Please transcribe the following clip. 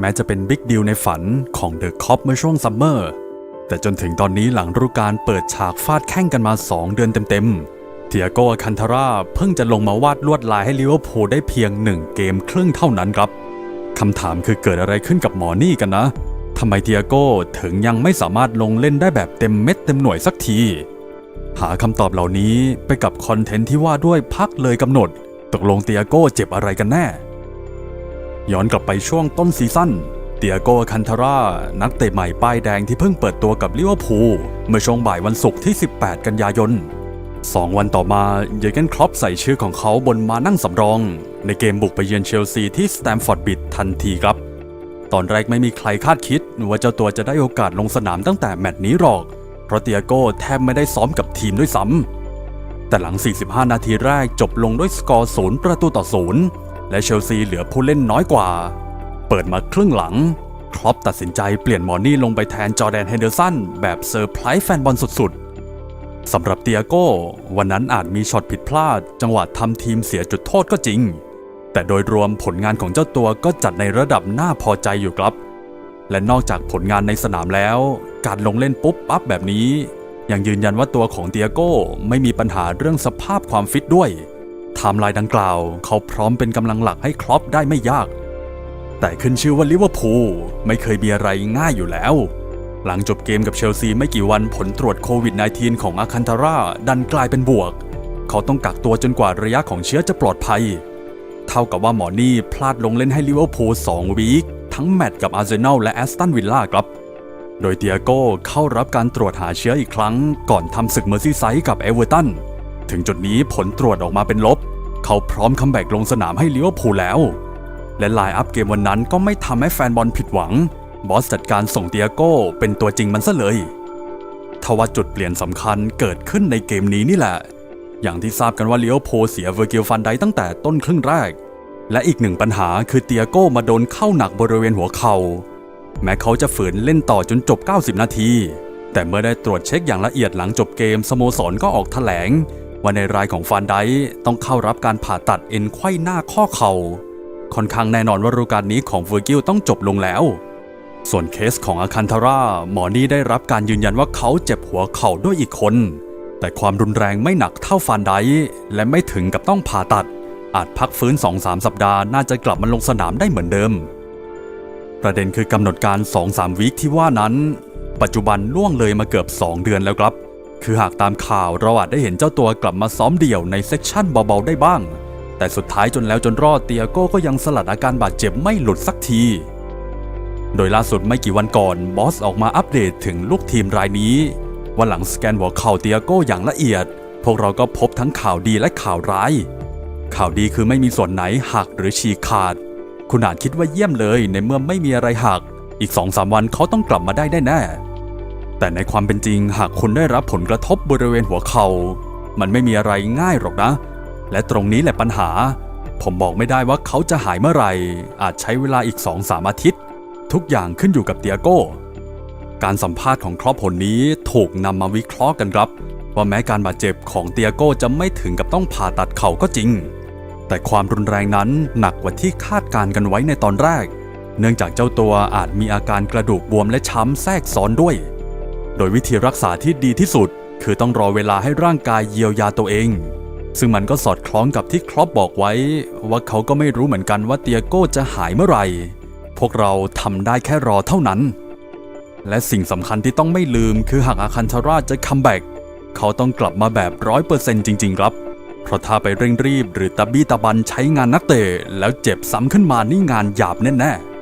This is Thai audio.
แม้จะเป็นบิ๊กดีลในฝันของเดอะคอปเมื่อช่วงซัมเมอร์ แต่จนถึงตอนนี้หลังฤดูกาลเปิดฉากฟาดแข่งกันมา 2 เดือนเต็มๆ เทียโกคันทาร่าเพิ่งจะลงมาวาดลวดลายให้ลิเวอร์พูลได้เพียง 1 เกมครึ่งเท่านั้นครับ คำถามคือเกิดอะไรขึ้นกับหมอนี่กันนะทำไมเทียโก้ถึงยังไม่สามารถลงเล่นได้แบบเต็มเม็ดเต็มหน่วยสักที หาคำตอบเหล่านี้ไปกับคอนเทนต์ที่ว่าด้วยพักเลยกำหนด ตกลงเตียโก้เจ็บอะไรกันแน่ ย้อนกลับไปช่วงต้นซีซั่นเตียโกคันทาร่า นักเตะใหม่ป้ายแดงที่เพิ่งเปิดตัวกับลิเวอร์พูลเมื่อช่วงบ่ายวันศุกร์ที่ 18 กันยายน 2 วันต่อมาเยอร์เกนครอปใส่ชื่อของเขาบนมานั่งสำรอง ในเกมบุกไปเยือนเชลซีที่สแตมฟอร์ดบิดทันทีครับ ตอนแรกไม่มีใครคาดคิดว่าเจ้าตัวจะได้โอกาสลงสนามตั้งแต่แมตช์นี้หรอก เพราะเตียโก้แทบไม่ได้ซ้อมกับทีมด้วยซ้ำแต่หลัง 45 นาทีแรกจบลงด้วยสกอร์ศูนย์ประตูต่อศูนย์ และเชลซีเหลือผู้เล่นน้อยกว่า เปิดมาครึ่งหลัง ครอปตัดสินใจเปลี่ยนมอร์นี่ลงไปแทนจอแดนเฮนเดอร์สันแบบเซอร์ไพรส์แฟนบอลสุดๆสำหรับเตียโก้วันนั้นอาจมีช็อตผิดพลาด จังหวะทำทีมเสียจุดโทษก็จริง แต่โดยรวมผลงานของเจ้าตัวก็จัดในระดับน่าพอใจอยู่ครับ และนอกจากผลงานในสนามแล้ว การลงเล่นปุ๊บปั๊บแบบนี้ยังยืนยันว่าตัวของเตียโก้ไม่มีปัญหาเรื่องสภาพความฟิตด้วย ไทม์ไลน์ดังกล่าว เขาพร้อมเป็นกำลังหลักให้ครอปได้ไม่ยาก แต่ขึ้นชื่อว่าลิเวอร์พูลไม่เคยมีอะไรง่ายอยู่แล้ว หลังจบเกมกับเชลซีไม่กี่วันผลตรวจโควิด -19 ของอาคันทาร่าดันกลายเป็นบวก เขาต้องกักตัวจนกว่าระยะของเชื้อจะปลอดภัย เท่ากับว่าหมอนี่พลาดลงเล่นให้ลิเวอร์พูล2วีคทั้งแมตช์กับอาร์เซนอลและแอสตันวิลล่าครับโดยเตียโก้เข้ารับการตรวจหาเชื้ออีกครั้ง ก่อนทำศึกเมอร์ซีไซด์กับเอเวอร์ตัน ถึงจุดนี้ผลตรวจออกมาเป็นลบ เขาพร้อมคัมแบ็กลงสนามให้ลิเวอร์พูลแล้ว และไลน์อัพเกมวันนั้นก็ไม่ทำให้แฟนบอลผิดหวัง บอสจัดการส่งเตียโก้เป็นตัวจริงมันซะเลยทว่าจุดเปลี่ยนสำคัญเกิดขึ้นในเกมนี้นี่แหละ อย่างที่ทราบกันว่าเลิเวอร์พูลเสียเวอร์กิลฟันไดตั้งแต่ต้นครึ่งแรก และอีกหนึ่งปัญหาคือเตียโก้มาโดนเข้าหนักบริเวณหัวเข่า แม้เขาจะฝืนเล่นต่อจนจบ 90 นาที แต่เมื่อได้ตรวจเช็คอย่างละเอียดหลังจบเกมสโมสรก็ออกแถลง ว่าในรายของฟานไดต้องเข้ารับการผ่าตัดเอ็นไขว้หน้าข้อเข่าค่อนข้างแน่นอนว่าฤดูกาลนี้ของเวอร์กิลต้องจบลงแล้ว ส่วนเคสของอาคันทาร่าหมอนี่ได้รับการยืนยันว่าเขาเจ็บหัวเข่าด้วยอีกคน แต่ความรุนแรงไม่หนักเท่าฟานไดและไม่ถึงกับต้องผ่าตัด อาจพักฟื้น 2-3 สัปดาห์น่าจะกลับมาลงสนามได้เหมือนเดิม ประเด็นคือกำหนดการ 2-3 วีคที่ว่านั้น ปัจจุบันล่วงเลยมาเกือบ 2 เดือนแล้วครับ คือหากตามข่าวเราอาจได้เห็นเจ้าตัวกลับมาซ้อมเดี่ยวในเซ็กชันเบาๆได้บ้าง แต่สุดท้ายจนแล้วจนรอดเตียโก้ก็ยังสลัดอาการบาดเจ็บไม่หลุดสักที โดยล่าสุดไม่กี่วันก่อนบอสออกมาอัปเดตถึงลูกทีมรายนี้ ว่าหลังสแกนหัวเข่าเตียโก้อย่างละเอียด พวกเราก็พบทั้งข่าวดีและข่าวร้าย ข่าวดีคือไม่มีส่วนไหนหักหรือฉีกขาด คุณอาจคิดว่าเยี่ยมเลยในเมื่อไม่มีอะไรหัก อีก2องสามวันเขาต้องกลับมาได้แน่ๆ แต่ในความเป็นจริงหากคุณได้รับผลกระทบบริเวณหัวเขา่ามันไม่มีอะไรง่ายหรอกนะ และตรงนี้แหละปัญหา ผมบอกไม่ได้ว่าเขาจะหายเมื่อไหร่ อาจใช้เวลาอีก2-3อาทิตย์ ทุกอย่างขึ้นอยู่กับเตียโก้ การสัมภาษณ์ของครอบผลนี้ถูกนำมาวิเคราะห์กันครับ ว่าแม้การบาดเจ็บของเตียโก้จะไม่ถึงกับต้องผ่าตัดเข่าก็จริง แต่ความรุนแรงนั้นหนักกว่าที่คาดการกันไว้ในตอนแรก เนื่องจากเจ้าตัวอาจมีอาการกระดูกบวมและช้ำแทรกซ้อนด้วย โดยวิธีรักษาที่ดีที่สุด คือต้องรอเวลาให้ร่างกายเยียวยาตัวเอง ซึ่งมันก็สอดคล้องกับที่ครอปบอกไว้ ว่าเขาก็ไม่รู้เหมือนกันว่าเตียโก้จะหายเมื่อไหร่ พวกเราทำได้แค่รอเท่านั้น และสิ่งสำคัญที่ต้องไม่ลืมคือหากอาคันทาราจะคัมแบ็กเขาต้องกลับมาแบบร้อยเปอร์เซนต์จริง ๆ ครับ เพราะถ้าไปเร่งรีบหรือตะบี้ตะบันใช้งานนักเตะแล้วเจ็บซ้ำขึ้นมานี่งานหยาบแน่ๆ